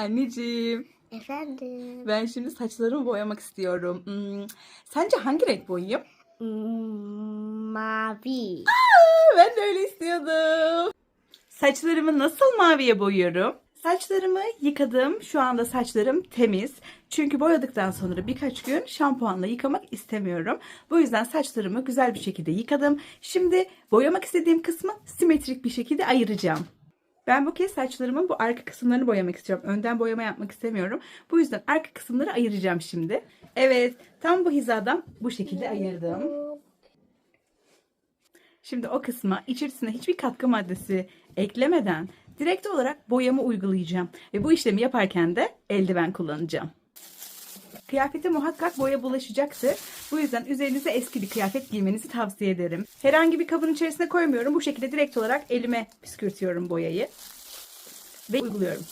Anneciğim, Efendim. ben şimdi saçlarımı boyamak istiyorum. Hmm, sence hangi renk boyayayım? Hmm, mavi. Ben de öyle istiyordum. Saçlarımı nasıl maviye boyuyorum? Saçlarımı yıkadım. Şu anda saçlarım temiz. Çünkü boyadıktan sonra birkaç gün şampuanla yıkamak istemiyorum. Bu yüzden saçlarımı güzel bir şekilde yıkadım. Şimdi boyamak istediğim kısmı simetrik bir şekilde ayıracağım. Ben bu kez saçlarımın bu arka kısımlarını boyamak istiyorum. Önden boyama yapmak istemiyorum. Bu yüzden arka kısımları ayıracağım şimdi. Evet, tam bu hizadan bu şekilde ayırdım. Şimdi o kısma içerisine hiçbir katkı maddesi eklemeden direkt olarak boyamı uygulayacağım. Ve bu işlemi yaparken de eldiven kullanacağım. Kıyafete muhakkak boya bulaşacaktır. Bu yüzden üzerinize eski bir kıyafet giymenizi tavsiye ederim. Herhangi bir kabın içerisine koymuyorum. Bu şekilde direkt olarak elime püskürtüyorum boyayı. Ve uyguluyorum.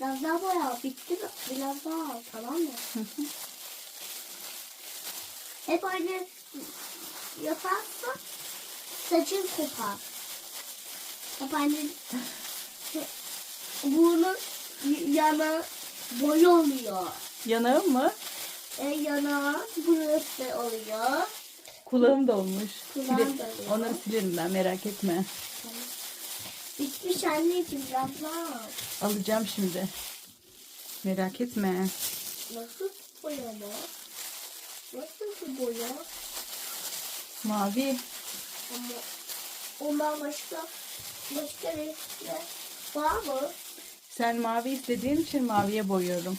Biraz daha boya. Bitti mi? Biraz daha al, tamam mı? Hep aynı yaparsan saçın kopar. Hep aynı burnun yana boya oluyor. Yanağım mı? E, yana burası oluyor. Kulağım da olmuş. Kulağım Sile- oluyor. Onları silerim ben merak etme. Bitmiş anneciğim al. Alacağım şimdi. Merak etme. Nasıl boya mı? Nasıl bir boya? Mavi. Ama ondan başka başka renkler var mı? Sen mavi istediğin için maviye boyuyorum.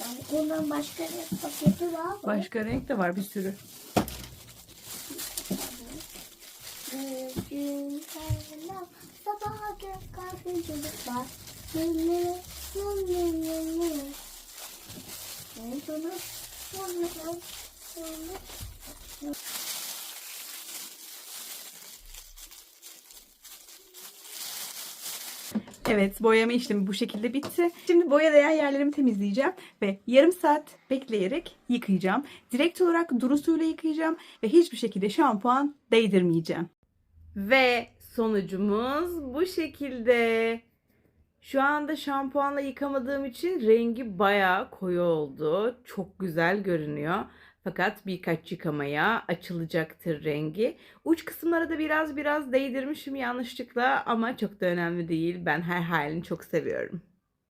Yani ondan başka renk paketi var mı? Başka renk de var bir sürü. Sabaha çocuklar. Nene, nene, nene. Ben sana sonra sonra Evet boyama işlemi bu şekilde bitti. Şimdi boya yerlerimi temizleyeceğim ve yarım saat bekleyerek yıkayacağım. Direkt olarak duru suyla yıkayacağım ve hiçbir şekilde şampuan değdirmeyeceğim. Ve sonucumuz bu şekilde. Şu anda şampuanla yıkamadığım için rengi bayağı koyu oldu. Çok güzel görünüyor. Fakat birkaç yıkamaya açılacaktır rengi. Uç kısımlara da biraz biraz değdirmişim yanlışlıkla ama çok da önemli değil. Ben her halini çok seviyorum.